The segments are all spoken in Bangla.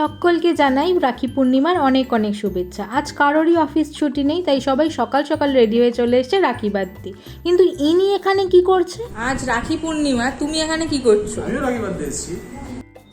সকলকে জানাই রাখি পূর্ণিমার অনেক অনেক শুভেচ্ছা। আজ কারোরই অফিস ছুটি নেই তাই সবাই সকাল সকাল রেডি হয়ে চলে এসছে রাখি বাঁধতে কিন্তু ইনি এখানে কি করছে? আজ রাখি পূর্ণিমা তুমি এখানে কি করছ? আমিও রাখি বাঁধতে এসেছি।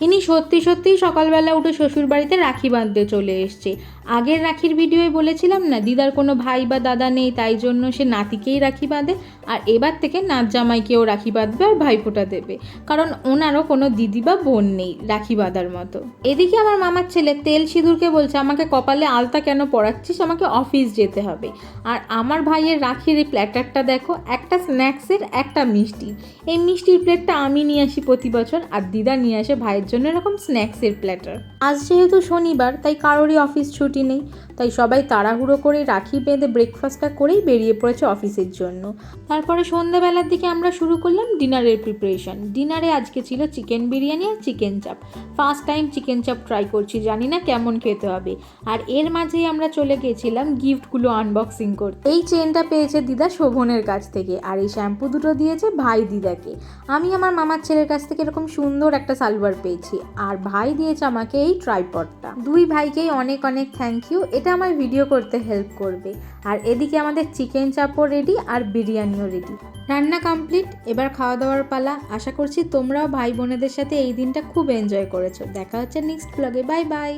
ইনি সত্যি সত্যিই সকালবেলা উঠে শ্বশুর বাড়িতে রাখি বাঁধতে চলে এসছে। আগের রাখির ভিডিওয়ে বলেছিলাম না, দিদার কোনো ভাই বা দাদা নেই, তাই জন্য সে নাতিকেই রাখি বাঁধে আর এবার থেকে নাত জামাইকেও রাখি বাঁধবে আর ভাইফোঁটা দেবে। কারণ ওনারও কোনো দিদি বা বোন নেই রাখি বাঁধার মতো। এদিকে আমার মামার ছেলে তেল সিঁদুরকে বলছে, আমাকে কপালে আলতা কেন পড়াচ্ছিস আমাকে অফিস যেতে হবে। আর আমার ভাইয়ের রাখির এই প্ল্যাটারটা দেখো, একটা স্ন্যাক্সের, একটা মিষ্টি। এই মিষ্টির প্লেটটা আমি নিয়ে আসি প্রতি বছর আর দিদা নিয়ে আসে ভাইয়ের জন্য এরকম স্ন্যাক্সের প্ল্যাটার আজ যেহেতু শনিবার, তাই কারোরই অফিস ছুটি নেই। তাই সবাই তাড়াহুড়ো করে রাখি বেঁধে ব্রেকফাস্টটা করেই বেরিয়ে পড়েছে অফিসের জন্য। তারপরে সন্ধ্যাবেলার দিকে আমরা শুরু করলাম ডিনারের প্রিপারেশন ডিনারে আজকে ছিল চিকেন বিরিয়ানি আর chicken chaap first time chicken chaap try করছি, জানি না কেমন খেতে হবে। আর এর মাঝেই আমরা চলে গেছিলাম গিফটগুলো আনবক্সিং করতে। এই চেনটা পেয়েছে দিদা শোভনের কাছ থেকে, আর এই শ্যাম্পু দুটো দিয়েছে ভাই দিদাকে। আমি আমার মামার ছেলের কাছ থেকে এরকম সুন্দর একটা সালোয়ার পেয়েছি আর ভাই দিয়েছে আমাকে এই ট্রাইপডটা দুই ভাইকেই অনেক অনেক থ্যাংক ইউ এটা আমার ভিডিও করতে হেল্প করবে। আর এদিকে আমাদের চিকেন চাপও রেডি আর বিরিয়ানিও রেডি রান্না কমপ্লিট এবার খাওয়া দাওয়ার পালা। আশা করছি তোমরাও ভাই বোনেদের সাথে এই দিনটা খুব এনজয় করেছ। দেখা হচ্ছে নেক্সট ব্লগে বাই বাই